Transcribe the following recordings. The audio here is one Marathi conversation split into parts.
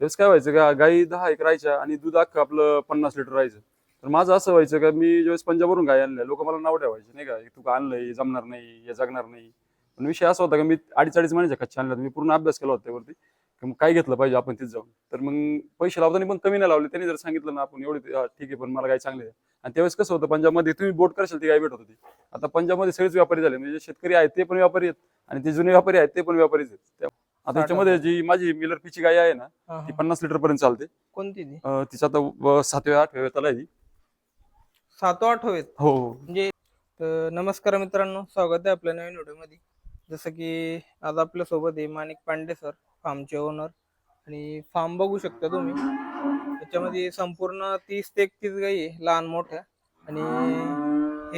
त्यावेळेस काय व्हायचं का गाई दहा एक राहायच्या आणि दूध अख्खं आपलं पन्नास लिटर राहायचं. तर माझं असं व्हायचं का मी ज्यावेळेस पंजाबवरून गाय आणल्या लोक मला नाव ठेवायचे नाही का तू का आणलंय जमणार नाही या जगणार नाही. पण विषय असा होता का मी अडीच अडीच महिन्याच्या कच्च्या आणल्या मी पूर्ण अभ्यास केला होता त्यावरती. की मग काय घेतलं पाहिजे आपण तिथे जाऊन? तर मग पैसे लावताना पण कमी नाही लावले. त्यांनी जर सांगितलं ना आपण एवढे ठीक आहे पण मला गाय चांगली आहे. आणि त्यावेळेस कसं होतं पंजाबमध्ये तुम्ही बोट करशाल ती गाय भेटत होती. आता पंजाबमध्ये सगळेच व्यापारी झाले म्हणजे शेतकरी आहेत ते पण व्यापारी आहेत आणि ते जुने व्यापारी आहेत ते पण व्यापारीच आहेत. आता त्याच्यामध्ये जी माझी मिलर पिची गाय आहे ना ती. पन्नास लिटर पर्यंत चालते. कोणती ती? अं, तिचं आता व- सातव्या आठव्या वेताला आहे ती. सातो आठ हवेत हो हो. म्हणजे तर नमस्कार मित्रांनो स्वागत आहे आपल्या नवीन व्हिडिओमध्ये. जसं की आज आपल्यासोबत आहे माणिक पांडे सर फार्मचे ओनर आणि फार्म बघू शकता तुम्ही. त्याच्यामध्ये संपूर्ण तीस ते एकतीस गाई आहे लहान मोठ्या. आणि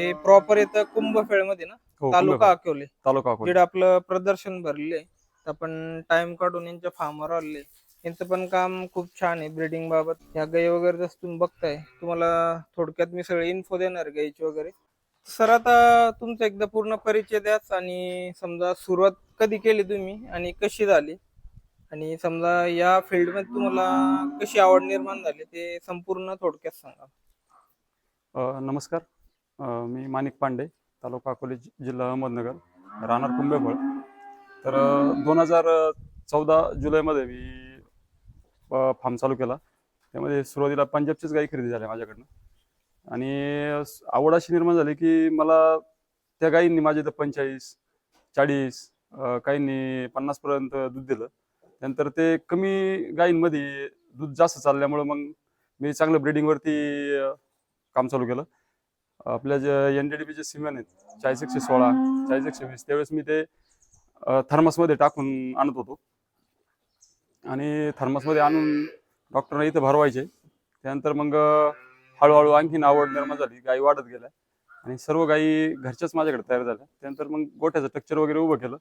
हे प्रॉपर येतं कुंभफेळमध्ये ना हो तालुका. अकोले. तालुका अकोले. आपलं प्रदर्शन भरले तर आपण टाइम काढून यांच्या फार्मवर आले यांचं पण काम खूप छान आहे ब्रीडिंग बाबत. ह्या गाई वगैरे जसं तुम्ही बघताय तुम्हाला थोडक्यात मी सगळे इन्फो देणार गाईची वगैरे. सर आता तुमचा एकदा पूर्ण परिचय द्याच आणि समजा सुरुवात कधी केली तुम्ही आणि कशी झाली? आणि समजा या फील्डमध्ये तुम्हाला कशी आवड निर्माण झाली ते संपूर्ण थोडक्यात सांगा. नमस्कार. मी माणिक पांडे तालुका अकोले जिल्हा अहमदनगर राहणार कुंभेफळ तर दोन हजार चौदा जुलैमध्ये मी फार्म चालू केला. त्यामध्ये सुरुवातीला पंजाबचीच गाई खरेदी झाल्या माझ्याकडनं. आणि आवड अशी निर्माण झाली की मला त्या गायींनी माझ्या इथं पंचेचाळीस चाळीस काहींनी पन्नासपर्यंत दूध दिलं. त्यानंतर ते कमी गायींमध्ये दूध जास्त चालल्यामुळं मग मी चांगलं ब्रिडिंगवरती काम चालू केलं. आपल्या जे एन डी डी बीचे सिमेंट आहेत चाळीस एकशे सोळा चाळीस एकशे वीस त्यावेळेस मी ते थर्मसमध्ये टाकून आणत होतो. आणि थर्मसमध्ये आणून डॉक्टरने इथं भरवायचे. त्यानंतर मग हळूहळू आणखीन आवड निर्माण झाली. गाई वाढत गेल्या. आणि सर्व गाई घरच्याच माझ्याकडे तयार झाल्या. त्यानंतर मग गोठ्याचं स्ट्रक्चर वगैरे उभं केलं.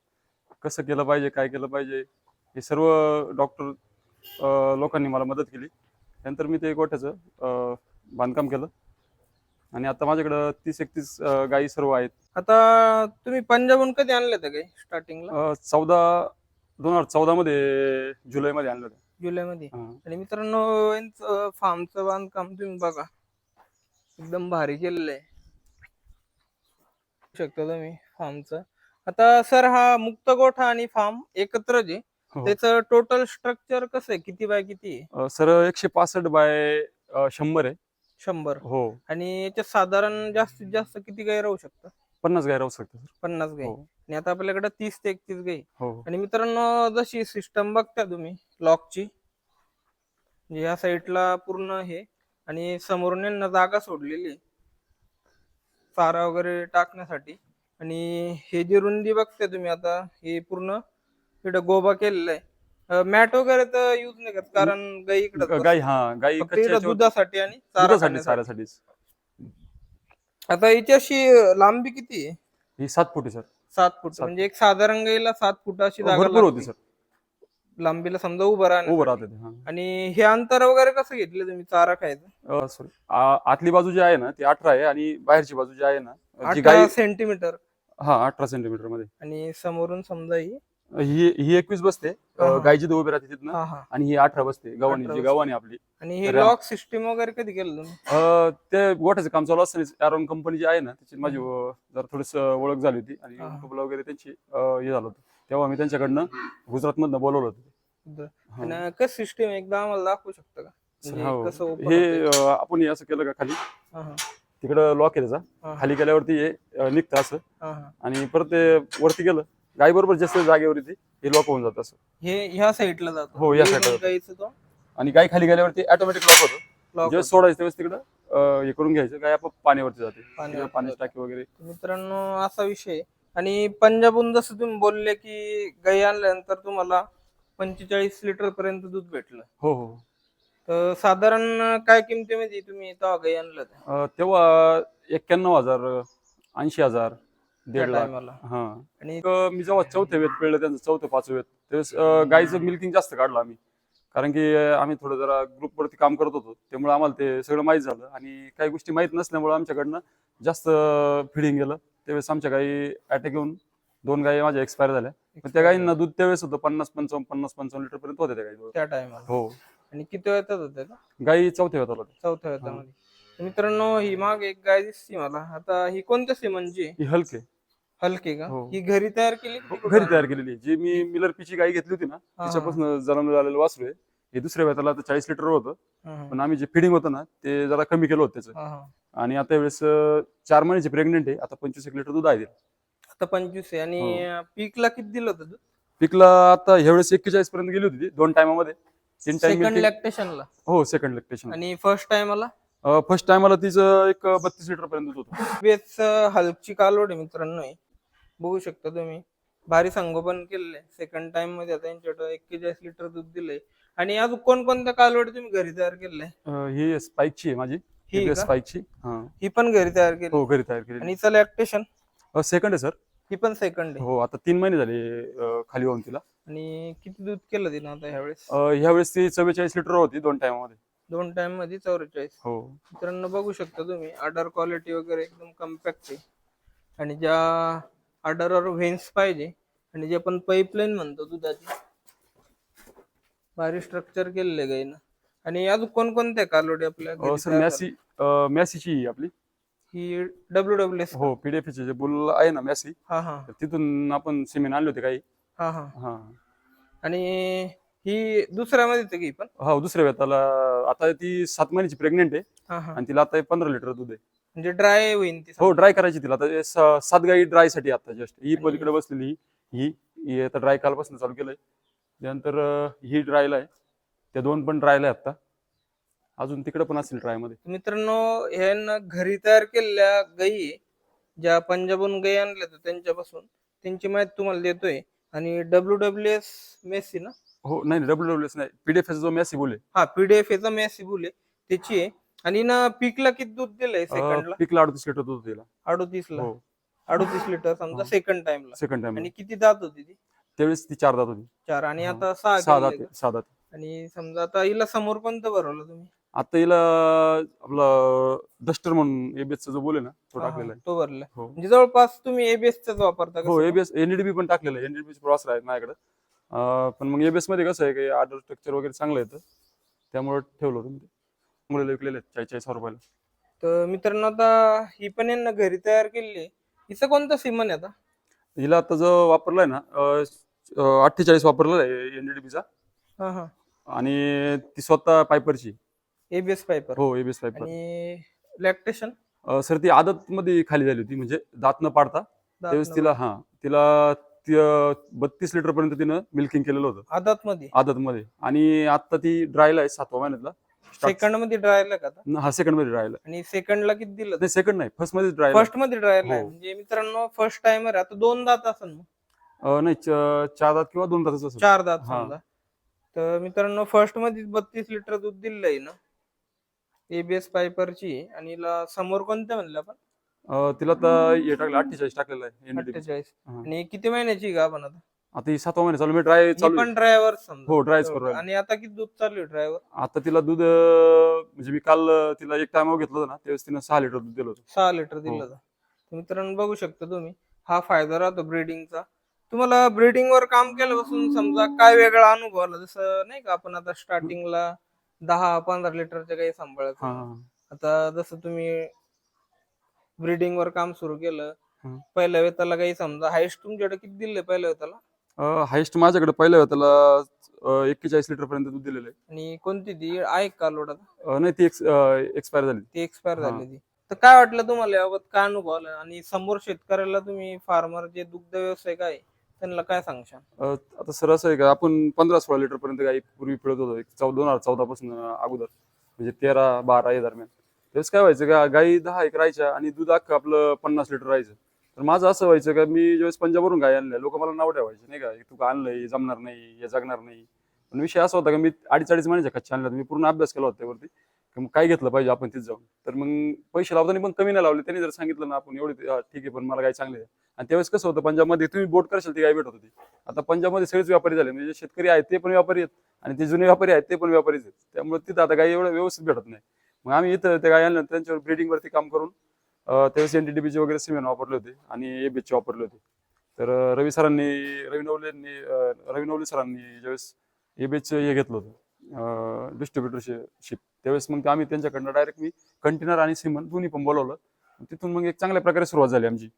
कसं केलं पाहिजे काय केलं पाहिजे हे सर्व डॉक्टर लोकांनी मला मदत केली. त्यानंतर मी ते गोठ्याचं बांधकाम केलं. आणि आता माझ्याकडं तीस एकतीस गायी सर्व आहेत. आता तुम्ही पंजाबहून कधी आणल्या त्या गाई स्टार्टिंगला चौदा दोन हजार चौदा मध्ये जुलैमध्ये आणलं होतं. जुलैमध्ये? हां. आणि मित्रांनो यांचं फार्मचं बांधकाम तुम्ही बघा. एकदम भारी केलेलं आहे. बघू शकता तुम्ही फार्मचं आता सर हा मुक्त गोठा आणि फार्म एकत्रच आहे हो. त्याचं टोटल स्ट्रक्चर कसं आहे? किती बाय किती आहे? अं, सर एकशे पासष्ट बाय अं, शंभर आहे. शंभर. हो. आणि याच्यात साधारण जास्तीत जास्त किती गाई राहू शकतात? पन्नास गाय राहू शकते सर. पन्नास गाई. हो. आणि आता आपल्याकडे तीस ते एकतीस गाई. हो आणि मित्रांनो जशी सिस्टम बघता तुम्ही लॉकची म्हणजे या साईडला पूर्ण हे आणि समोरून यांना जागा सोडलेली आहे. चारा वगैरे टाकण्यासाठी. आणि हे जी रुंदी बघताय तुम्ही आता हे पूर्ण इकडं गोबा केलेला आहे. मॅट वगैरे तर युज नाही करत कारण गाई इकडं गाई हा गाई फक्त कच्च्या इकडं याच्यावर- दुधासाठी आणि चारा दुधासाठी खाण्यासाठी. चाऱ्यासाठीच आता हिच्याशी लांबी किती आहे ही सात फुटी सर सात फूट सात म्हणजे एक साधारण गाईला सात फुटाची जागा भरपूर होती लागते. सर लांबीला समजा उभं राहण्यासाठी. उभं राहते ते, हा. आणि हे अंतर वगैरे कसं घेतलं तुम्ही चारा खायचं अं, sorry. आ- आतली बाजू जी आहे ना ती अठरा आहे आणि बाहेरची बाजू जी आहे ना जी अठरा सेंटीमीटर हा अठरा सेंटीमीटरमध्ये आणि समोरून समजा ही ही ही एकवीस बसते. हा, अं, हा. गाय जिथं उभी राहते तिथनं. हा हा. आणि ही अठरा बसते. गव्हाणी 18 जी बसते. गव्हाणी आपली. आणि हे रॅम. लॉक सिस्टीम वगैरे कधी केलं तुम्ही? अं, ते गोठ्याचं काम चालू असताना अॅरोन कंपनी जी आहे ना त्याची माझी अं, जरा थोडीस ओळख झाली होती. आणि हा. युट्यूबला वगैरे त्यांची अं, हे झालं होतं. तेव्हा मी त्यांच्याकडनं गुजरातमधनं बोलवलं होतं. हा. आणि कसं सिस्टीम एकदा आम्हाला दाखवू शकता का? म्हणजे हो. कसं open हे? अं, आपण हे असं केलं का खाली? हा, हा, तिकडं लॉक आहे त्याचा हा, खाली केल्यावरती हे अं, निघतं असं. हा, हा. आणि परत ते वरती गेलं. गाय बरोबर जास्त जागेवर येते हे लॉक होऊन जातं असं. हे ह्या साईडला जातो. हो, या हे side ला तो. आणि गाय खाली गेल्यावरती ऑटोमॅटिक लॉक होतं. जेव्हा सोडायचं त्यावेळेस तिकडं अं, हे करून घ्यायचं. गाय आपण पाण्यावरती जाते. पाण्याची टाकी वगैरे. मित्रांनो असा विषय आहे. आणि पंजाबहून जसं तुम्ही बोलले की गाई आणल्यानंतर तुम्हाला पंचेचाळीस लिटर पर्यंत दूध भेटलं. हो हो तर साधारण काय किमतीमध्ये तुम्ही तेव्हा गाई आणलं होतं? अं, तेव्हा एक्क्याण्णव हजार ऐंशी हजार दीड लाख. हा. आणि मी जेव्हा चौथे वेत पिळलं त्यांचं चौथं पाचवं वेत त्यावेळेस अं, गाईचं मिल्किंग जास्त काढलं आम्ही. कारण की आम्ही थोडं जरा ग्रुपवरती काम करत होतो. त्यामुळे आम्हाला ते सगळं माहीत झालं. आणि काही गोष्टी माहीत नसल्यामुळे आमच्याकडनं जास्त फिडिंग गेलं. त्यावेळेस आमच्या गाई अटॅक येऊन दोन गाई माझ्या एक्सपायर झाल्या. पण त्या गाईंना दूध त्यावेळेस होतं पन्नास पंचावन्न पन्नास पंचावन्न लिटर पर्यंत होत्या त्या गाई. त्या टायमाला हो. आणि किती वेळात होत्या त्या? गाई चौथ्या वेळात आला चौथ्या वेतामध्ये तर मित्रांनो ही माग एक गाय दिसते मला. आता ही कोणत्या सिमनची आहे? ही हलके. हलकी का हो. ही घरी तयार केली की कुठून घरी आणली? तयार केलेली आहे. जी मी मिलर पीची गाई घेतली होती ना हा. तिच्यापासून जन्म झालेलं वासरू आहे हे दुसऱ्या वेळाला आता चाळीस लिटर होतं हा, हा. पण आम्ही जे फिडिंग होतं ना ते जरा कमी केलं होतं त्याचं हा, हा. आणि आता वेळेस अं, चार महिन्याची प्रेग्नेंट आहे आता पंचवीस एक लिटर दूध आहे तिला. आता पंचवीस आहे आणि हो. पीकला किती दिलं होतं पिकला आता ह्यावेळेस एक्केचाळीस पर्यंत गेली होती ती दोन टायमामध्ये तीन सेकंड टाइम लॅक्टेशनला हो सेकंड लेक्टेशन आणि फर्स्ट टाइमला फर्स्ट टायमाला तिचं एक बत्तीस लिटर पर्यंत दूध होतं बेच हलकची कालोड आहे मित्रांनो ही. बघू शकता तुम्ही. भारी संगोपन केलेलं. आहे सेकंड टाइममध्ये आता यांच्याकडे एक्केचाळीस लिटर दूध दिलंय. आणि अजून कोणकोणत्या कालवडी तुम्ही घरी तयार आहे? अं, ही स्पाईकची आहे माझी. ही का? स्पाईकची. हा. ही पण घरी तयार केली. हो घरी तयार केली आणि हिचं लॅक्टेशन सेकंड आहे सर ही पण सेकंड आहे. हो आता तीन महिने झाले अं, खाली होऊन तिला. आणि किती दूध केलं तिनं आता ह्यावेळेस? अं, ह्यावेळेस ती चव्वेचाळीस लिटर होती दोन टायमामध्ये दोन टाइममध्ये चौवेचाळीस हो. मित्रांनो बघू शकता तुम्ही. आर्डर क्वालिटी वगैरे एकदम कम्पॅक्ट आहे. आणि ज्या आर्डरवर व्हेन्स पाहिजे आणि जे आपण पाईपलाईन म्हणतो दुधाची. भारी स्ट्रक्चर केलेलं आहे गाईनं आणि अजून कोणकोणत्या कालोडी आपल्या सर मॅसी मॅसीची आहे आपली? ही डब्ल्यू डब्ल्यू एस हो पीडीएफ चे जे बुल आहे ना मॅसी. हा हा. तर तिथून आपण सिमेंट आणले होते काही. हा हा. हा. आणि ही दुसऱ्यामध्ये येते की पण? हो दुसऱ्या वेताला आता ती सात महिन्याची प्रेग्नेंट आहे. हा हा. आणि तिला आता पंधरा लिटर दूध आहे. म्हणजे ड्राय होईन ती हो ड्राय करायची तिला. आता स- सात गाई ड्रायसाठी आता जस्ट ही पलीकडे बसलेली ही ही आता ड्राय कालपासून चालू केलंय. त्यानंतर अं, ही ड्रायला आहे. त्या दोन पण ड्रायला आहे आता. अजून तिकडे पण असेल ड्रायमध्ये. मित्रांनो ह्यांना घरी तयार केलेल्या गायी ज्या पंजाबहून गायी आणल्या होत्या त्यांच्यापासून त्यांची माहिती तुम्हाला देतोय. आणि डब्ल्यू डब्ल्यू एस मेसी ना? हो नाही डब्ल्यू डब्ल्यू एस नाही. पीडीएफ जो मॅसी बोले हा पीडीएफ याचा मेसी बुल आहे त्याची आहे आणि ना पीकला किती दूध दिलंय सेकंडला पिकला अडतीस लिटर दूध दिला. अडोतीस ला? हो. अडोतीस लिटर समजा. सेकंड टाइमला सेकंड टाइम आणि किती दात होती ती? त्यावेळेस ती चार दात होती. चार आणि हो. आता सहा सहा दात का? सहा दात. आणि समजा आता हिला समोर कोणतं भरवलं तुम्ही? आता हिला आपलं डस्टर म्हणून एबीएस जो बोले ना तो हा, हा, टाकलेला आहे. तो भरला. हो. म्हणजे जवळपास तुम्ही एबीएसचाच वापरता का हो सगळं? एबीएस एनडीबी पण टाकलेलं आहे. एनडीबी प्रवास आहे माझ्याकडे. अं, पण मग एबीएसमध्ये कसं आहे की आर्डर स्ट्रक्चर वगैरे चांगलं येतं. त्यामुळे ठेवलं होतं मी ते. मुलीला विकलेले आहेत चाळीस चाळीस रुपयाला. तर मित्रांनो आता ही पण यांना घरी तयार केलेली आहे. हिचं कोणतं सिमन आहे आता? हिला आता जो वापरलाय ना अठ्ठेचाळीस हा हा. आणि ती स्वतः पायपरची. ABS Piper. हो एबीएस पायपर. आणि लॅक्टेशन सर ती आदत मध्ये खाली झाली होती म्हणजे दात न पाडता. त्यावेळेस तिला हा तिला बत्तीस लिटर पर्यंत तिनं मिल्किंग केलेलं होतं. आदात मध्ये आदत मध्ये आणि आता ती ड्रायला आहे सातवा महिन्यातला. सेकंडमध्ये ड्रायला का आता? हा सेकंडमध्ये ड्रायला आणि सेकंडला किती दिलं? नाही सेकंड नाही फर्स्टमध्ये ड्रायला फर्स्टमध्ये ड्रायला हो. म्हणजे मित्रांनो फर्स्ट टाइमर आता दोन दात असेल नाही च- चार दात किंवा दोन दातच असेल. चार दात हा. समजा. तर मित्रांनो फर्स्टमध्ये बत्तीस लिटर दूध दिलेलं आहे ना एबीएस पायपरची आणि हिला समोर कोणत्या म्हणलं आपण? अं, तिला तर हे टाकलं अठ्ठेचाळीस टाकलेलं आहे. अठ्ठेचाळीस. हा. आणि किती महिन्याची का आपण आता? आता ही सातवा महिना चालू मी ड्राय ही चालू पण. ड्रायव्हर समजा. हो ड्रायच करू राहिलो. आणि आता किती दूध चालू आहे ड्रायव्हर आता तिला दूध अं, म्हणजे मी काल अं, तिला एक टायमावर घेतलं होतं ना त्यावेळेस तिनं सहा लिटर दूध दिलं होतं. सहा लिटर दिलं हो. होतं. तर मित्रांनो बघू शकता तुम्ही हा फायदा राहतो ब्रीडिंगचा तुम्हाला ब्रीडिंग वर काम केल्यापासून समजा काय वेगळा अनुभव आला? जसं नाही का आपण आता स्टार्टिंगला दहा पंधरा लिटरच्या काही सांभाळायचं. हा. आता जसं तुम्ही ब्रीडिंग वर काम सुरू केलं. पहिल्या वेताला काही समजा हायस्ट तुमच्याकडे किती दिले पहिल्या वेताला? हायस्ट माझ्याकडे पहिलं त्याला एक्केचाळीस लिटर पर्यंत दूध दिलेलं आहे. आणि कोणती ती? आहे का लोड आता? अं, नाही ती एक्सपायर झाली. ती एक्सपायर हा. झाली ती तर काय वाटलं तुम्हाला याबाबत? काय अनुभव आला? आणि समोर शेतकऱ्याला तुम्ही फार्मर जे दुग्ध व्यवसाय आहे त्यांना काय सांगशाल? अं, आता सर असं आहे का आपण पंधरा सोळा लिटर पर्यंत गाई पूर्वी पिळत होतो एक चौ दोन हजार चौदा पासून अगोदर म्हणजे तेरा बारा या दरम्यान. त्यावेळेस काय व्हायचं का गाई दहा एक राहायच्या आणि दूध अख्खं आपलं पन्नास लिटर राहायचं. तर माझं असं व्हायचं का मी ज्यावेळेस पंजाबवरून गाय आणल्या लोक मला नाव ठेवायचे नाही का? तू का आणलंय हे जमणार नाही हे जगणार नाही. पण विषय असा होता का मी अडीच अडीच महिन्याच्या कच्च्या आणलं मी पूर्ण अभ्यास केला होता त्यावरती. की मग काय घेतलं पाहिजे आपण तिथे जाऊन? तर मग पैसे लावताना पण कमी नाही लावले. त्यांनी जर सांगितलं ना आपण एवढे ठीक आहे पण मला गाय चांगली आहे. आणि त्यावेळेस कसं होतं पंजाबमध्ये तुम्ही बोट करशाल ती काय भेटत होती. आता पंजाबमध्ये सगळेच व्यापारी झाले. म्हणजे शेतकरी आहेत ते पण व्यापारी आहेत. आणि ते जुने व्यापारी आहेत ते पण व्यापारीच आहेत. त्यामुळे तिथं आता गाई एवढं व्यवस्थित भेटत नाही. मग आम्ही इथं त्या गाय आणलं त्यांच्यावर ब्रिडिंगवरती काम करून त्यावेळेस एनडीडीबीचे वगैरे सिमेंट वापरले होते आणि एबीचे वापरले होते. तर रवी सरांनी रवी नवलेंनी रवी नवले सरांनी ज्यावेळेस एबीचे हे घेतलं होतं डिस्ट्रीब्युटरशिप त्यावेळेस मग आम्ही त्यांच्याकडनं डायरेक्ट मी कंटेनर आणि सिमन दोन्ही पण बोलवलं. तिथून मग एक चांगल्या प्रकारे सुरुवात झाली आमची.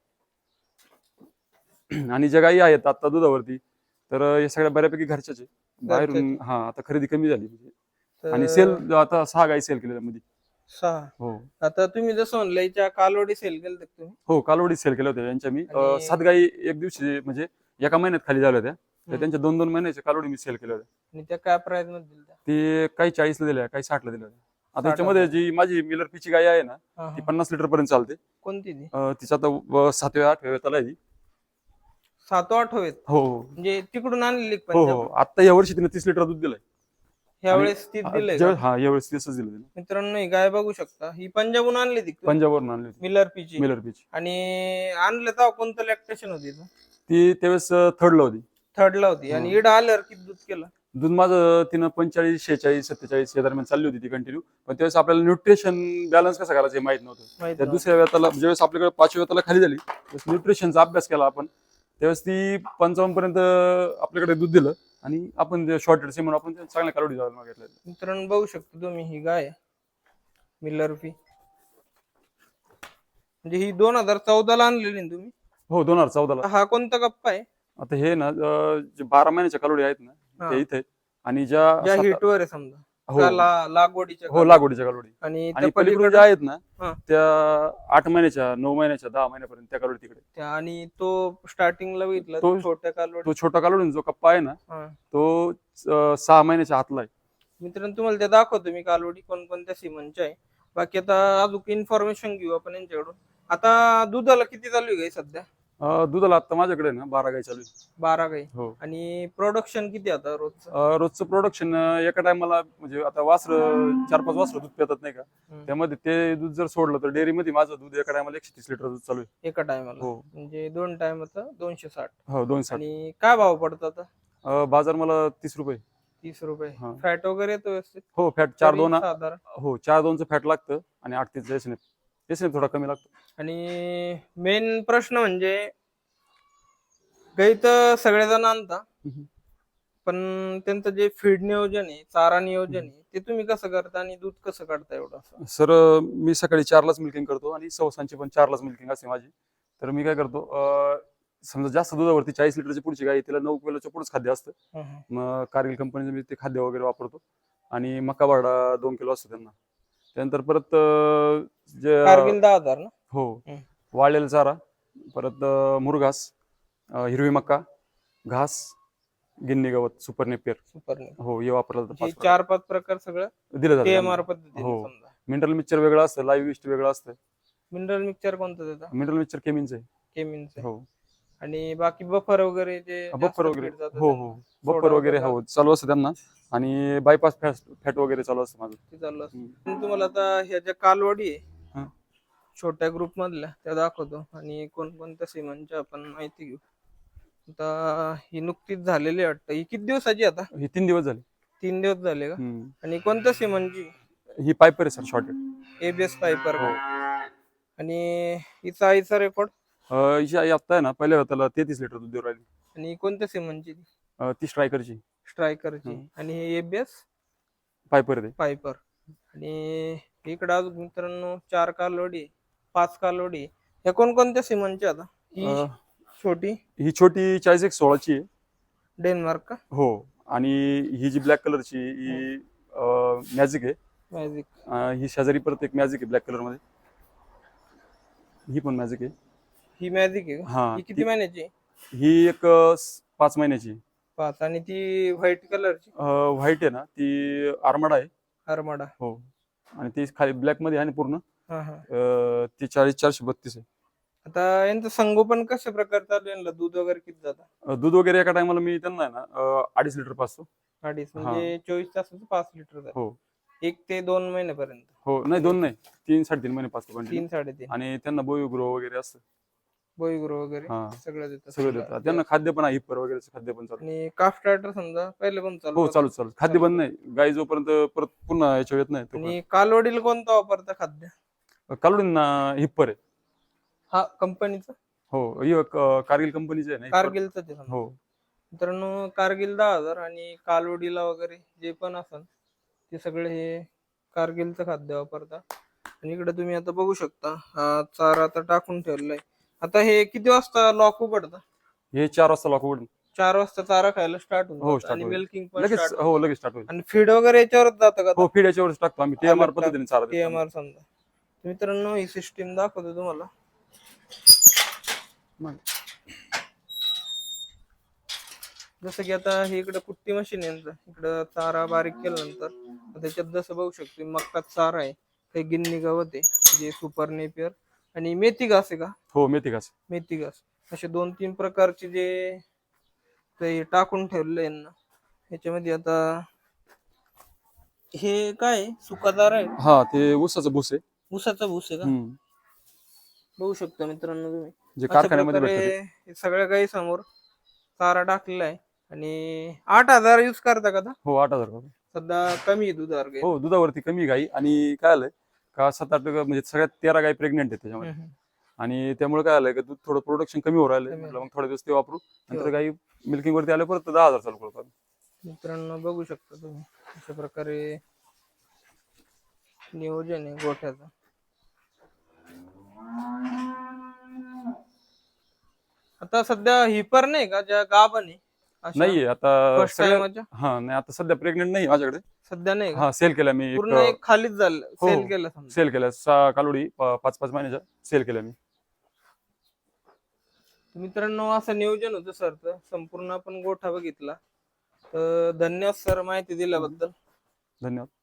आणि ज्या गायी आहेत आता दुधावरती तर या सगळ्या बऱ्यापैकी घरच्याच आहे बाहेरून हा आता खरेदी कमी झाली. आणि सेल आता सहा गायी सेल केल्या त्यामध्ये सहा. हो. आता तुम्ही जसं म्हणलं याच्या कालवडी सेल केलं होतं तुम्ही? हो कालवडी सेल केल्या होत्या त्यांच्या मी. अं, आणि- सात गायी एक दिवशी म्हणजे एका महिन्यात खाली झाल्या होत्या. तर. त्यांच्या दोन दोन महिन्याच्या कालवडी मी सेल केल्या होत्या. आणि त्या काय प्राइसमध्ये दिल्या ते काही चाळीसला दिल्या काही साठला दिल्या होत्या. आता 60 त्याच्यामध्ये जी माझी मिलर पिची गाय आहे ना हा, ती हा. पन्नास लिटर पर्यंत चालते. कोणती ती? अं, तिचं आता व- सातव्या आठव्या वेताला आहे ती. सात आठ हवेत हो हो. म्हणजे तिकडून आणलेली का हो हो. आता या वर्षी तिने तीस लिटर दूध दिलंय. ह्या आणि- वेळेस तीच हा, दिलंय? हा यावेळेस तीसच दिलं मित्रांनो ही गाय बघू शकता. ही पंजाबहून आणली ती पंजाबवरून आणली होती. मिलर पीची मिलर पिची आणि आणलं तेव्हा कोणतं लॅक्टेशन होती ती त्यावेळेस थर्डला होती. थर्डला होती. आणि. इड आल्यावर किती दूध केलं? दूध माझं तिनं पंचेचाळीस शेहेचाळीस सत्तेचाळीस या दरम्यान चालली होती ती कंटिन्यू पण त्यावेळेस आपल्याला न्यूट्रिशन बॅलन्स कसं करायचं हे माहीत नव्हतं. माहीत त्या. दुसऱ्या वेताला ज्यावेळेस आपल्याकडे पाचव्या वेताला खाली झाली त्यावेळेस न्यूट्रिशनचा अभ्यास केला आपण. त्यावेळेस ती पंचावन्न पर्यंत आपल्याकडे दूध दिलं. आणि आपण शॉर्टेड म्हणून आपण ते चांगल्या कालोडी जायला मागितलं मित्रांनो बघू शकतो तुम्ही ही गाय. मिलर पी म्हणजे ही दोन हजार चौदा ला आणलेली ना तुम्ही? हो दोन हजार चौदाला. हा कोणता गप्पा आहे? आता हे ना अं, जे बारा महिन्याच्या कालोडी आहेत ना हा. त्या इथे. आहेत. आणि ज्या ज्या सात- हिटवर आहे समजा. हो. त्या ला- लागवडीच्या हो लागवडीच्या कालोडी आणि आणि त्या पलीकडे पलीकडे ज्या आहेत ना हा. त्या आठ महिन्याच्या नऊ महिन्याच्या दहा महिन्यापर्यंत त्या कालोडी तिकडे. त्या आणि तो स्टार्टिंगला बघितला तो- छोट्या कालवडी तो छोटा कालोडी जो कप्पा आहे ना हा. तो अं, सहा महिन्याच्या आतला आहे. मित्रांनो तुम्हाला ते दाखवतो मी कालवडी कोणकोणत्या सिमनच्या आहे. बाकी आता अजून इन्फॉर्मेशन घेऊ आपण यांच्याकडून. आता दुधाला किती चालू आहे गाई सध्या? अं, दुधाला आता माझ्याकडे ना बारा गाई चालू आहे बारा गाई हो. आणि प्रोडक्शन किती आता रोजचं? अं, रोजचं प्रोडक्शन एका टायमाला म्हणजे आता वासर चार पाच वासर दूध पितात नाही का? हम्म. त्यामध्ये ते दूध जर सोडलं तर डेअरीमध्ये माझं दूध एका टायमाला एकशे तीस लिटर दूध चालू आहे. एका टायमाला? हो. म्हणजे दोन टाइम दोनशे साठ. हो दोन साठ. आणि काय भाव पडतो आता? अं, बाजार मला तीस रुपये. तीस रुपये. हा. फॅट वगैरे येतो व्यवस्थित? हो फॅट चार तरी दोन साधारण. हो चार दोनचं फॅट लागतं आणि आठ तीस एसने थोडा कमी लागतो. आणि मेन प्रश्न म्हणजे गाई तर सगळेजण आणता हम्म. पण त्यांचं जे फीड नियोजन आहे चारा नियोजन आहे ते तुम्ही कसं करता आणि दूध कसं काढता एवढं असं? सर मी सकाळी चारलाच मिल्किंग करतो आणि सवसांची पण चारलाच मिल्किंग असते माझी. तर मी काय करतो अं, समजा जास्त दुधावरती चाळीस लिटरची पुढची गाय आहे, तिला नऊ किलोच्या पुढेच खाद्य असतं. मग कारगिल कंपनीचं मी ते खाद्य वगैरे वापरतो. आणि मका बारडा दोन किलो असतो त्यांना. त्यानंतर परत अं, जे कारगिल दहा हजार ना? हो. हम्म. वाळलेला चारा परत अं, मुरघास अं, हिरवी मका घास गिन्नी गवत सुपर नेपियर. सुपर हो हे वापरलं जातं हे पाच चार पाच प्रकार सगळं प्रकार. दिलं जातं. टीएमआर त्यांना. पद्धतीने हो. समजा. मिनरल मिक्सचर वेगळं असतं लाईव्ह इस्ट वेगळं असतं. मिनरल मिक्सचर कोणतं देता? मिनरल मिक्सचर केमिनचं आहे. केमिनचं हो. आणि बाकी बफर वगैरे जे बफर जास्त वगैरे. feed जातं हो हो. बफर वगैरे वगैरे हो चालू असतं त्यांना. आणि बायपास फॅट फॅट वगैरे चालू असतं माझं. ते चालू असतं. तुम्हाला आता ह्या ज्या कालवडी हा. आहे छोट्या ग्रुप मधल्या त्या दाखवतो. आणि कोणकोणत्या सीमांच्या आपण माहिती घेऊ. आता ही नुकतीच झालेली वाटतं. ही किती दिवसाची आता? हे तीन दिवस झाले. तीन दिवस झाले का. आणि कोणत्या सीमांची ही पायपर आहे सर शॉर्टेड एबीएस पायपर. हो. आणि हिचा आईचा रेकॉर्ड आत्ता आहे ना पहिल्या वेळेला तेहतीस लिटर दूध देऊ राहिली. आणि कोणत्या सीमांची अं, ती स्ट्रायकरची. स्ट्रायकरची. हम्म. आणि हे एबीएस पायपर ते. पायपर आणि इकडे अजून मित्रांनो चार कालवडी पाच कालवडी ह्या कोणकोणत्या सीमांच्या आता? ही अं, छोटी? ही छोटी चाळीस एक सोळाची आहे. डेन्मार्क का? हो. आणि ही जी ब्लॅक कलरची ही मॅजिक आहे. मॅजिक. अं, ही शेजारी परत एक मॅजिक आहे ब्लॅक कलरमध्ये ही पण मॅजिक आहे. ही मॅजिक आहे का? हा ही किती महिन्याची? ही एक अं, स- पाच महिन्याची. पाच. आणि ती व्हाईट कलरची? व्हाईट आहे ना ती आर्मडा आहे. आरमाडा. हो. आणि ती खाली ब्लॅकमध्ये आहे पूर्ण. हा हा. अं, ती चाळीस चारशे बत्तीस आहे. आता यांचं संगोपन कशा प्रकारे चालू आहे? यांना दूध वगैरे किती जातं? अं, दूध वगैरे एका टायमाला मी त्यांना आहे ना अं, अडीच लिटर पाचतो. अडीच. म्हणजे चोवीस तासाचं पाच लिटर जातं. हो. एक ते दोन महिन्यापर्यंत. हो नाही दोन नाही. तीन साडेतीन महिने पाचतो तीन साडेतीन. आणि त्यांना बोई ग्रो वगैरे असतं. बोईगुरु वगैरे हा. सगळं देतात सगळं देतात. त्यांना खाद्य पण आहे हिप्पर वगैरे खाद्य पण चालू आणि काफ स्टार्टर समजा पहिले पण चालू हो. चालू चालू. खाद्य बंद नाही. गाई जोपर्यंत परत पुन्हा याच्या येत नाही आणि कालवडीला कोणतं वापरता खाद्य? कालून हिप्पर आहे. हा कंपनीचं? हो ही क- कारगिल कंपनीचे आहे ना. कारगिलचं ते समजा. हो. मित्रांनो कारगिल दहा हजार आणि कालवडीला वगैरे जे पण असन ते सगळे हे कारगिलचं खाद्य वापरतात आणि इकडे तुम्ही आता बघू शकता हा चारा आता टाकून ठेवलाय. आता हे किती वाजता लॉक उघडतं? हे चार वाजता लॉक उघडून चार वाजता चारा खायला स्टार्ट हो, start आणि होईल. मिल्किंग पण लगेच start हो लगेच स्टार्ट होईल. आणि फीड वगैरे याच्यावरच जातं का हो फीड याच्यावरच टाकतो आम्ही. टीएमआर पद्धतीने चारा देतो. टीएमआर समजा. मित्रांनो ही सिस्टीम दाखवतो तुम्हाला. मग. जसं की आता हे इकडे कुट्टी मशीन आहे यांचं. इकडं चारा बारीक केल्यानंतर त्याच्यात जसं बघू शकतो मक्का चारा आहे. काही गिन्नी गवत आहे जे सुपर नेपियर आणि मेथी घास आहे का हो मेथी घास मेथी घास असे दोन तीन प्रकारचे जे ते टाकून ठेवलेलं आहे यांना ह्याच्यामध्ये आता हे काय आहे? सुका चारा आहे हा ते ऊसाचं भूस आहे ऊसाचा भूस आहे का हम्म. बघू शकता मित्रांनो तुम्ही जे अशा कारखान्यामध्ये प्रकारे भेटतं ते. हे सगळ्या काही समोर चारा टाकलेला आहे आणि आठ हजार युज करता का आता? हो आठ हजार रुपये. सध्या कमी आहे दुधावर. हो दुधावरती कमी गाई आणि काय आलंय का सात आठ म्हणजे सगळ्यात तेरा गाई प्रेग्नेंट आहे त्याच्यामध्ये. आणि त्यामुळे काय आलंय का दूध थोडं प्रोडक्शन कमी हो म्हटलं मग थोडे दिवस ते वापरू. हो. नंतर गाई मिल्किंग वरती आले परत दहा हजार चालू करतो आम्ही. मित्रांनो बघू शकता तुम्ही. अशा प्रकारे नियोजन आहे गोठ्याचं. आता सध्या हिपर नाही का ज्या गाभण आहे. नाहीये आता सगळ्या? हा नाही आता सध्या प्रेग्नेंट नाही माझ्याकडे. सध्या नाही का? हा सेल केल्या मी पूर्ण एक एक खालीच झालं. हो. सेल केलं समजा. सेल केल्या. सहा कालोडी प- पाच पाच महिन्याच्या सेल केल्या मी. मित्रांनो असं नियोजन होतं सर तर संपूर्ण आपण गोठा बघितला. तर धन्यवाद सर माहिती दिल्याबद्दल. धन्यवाद.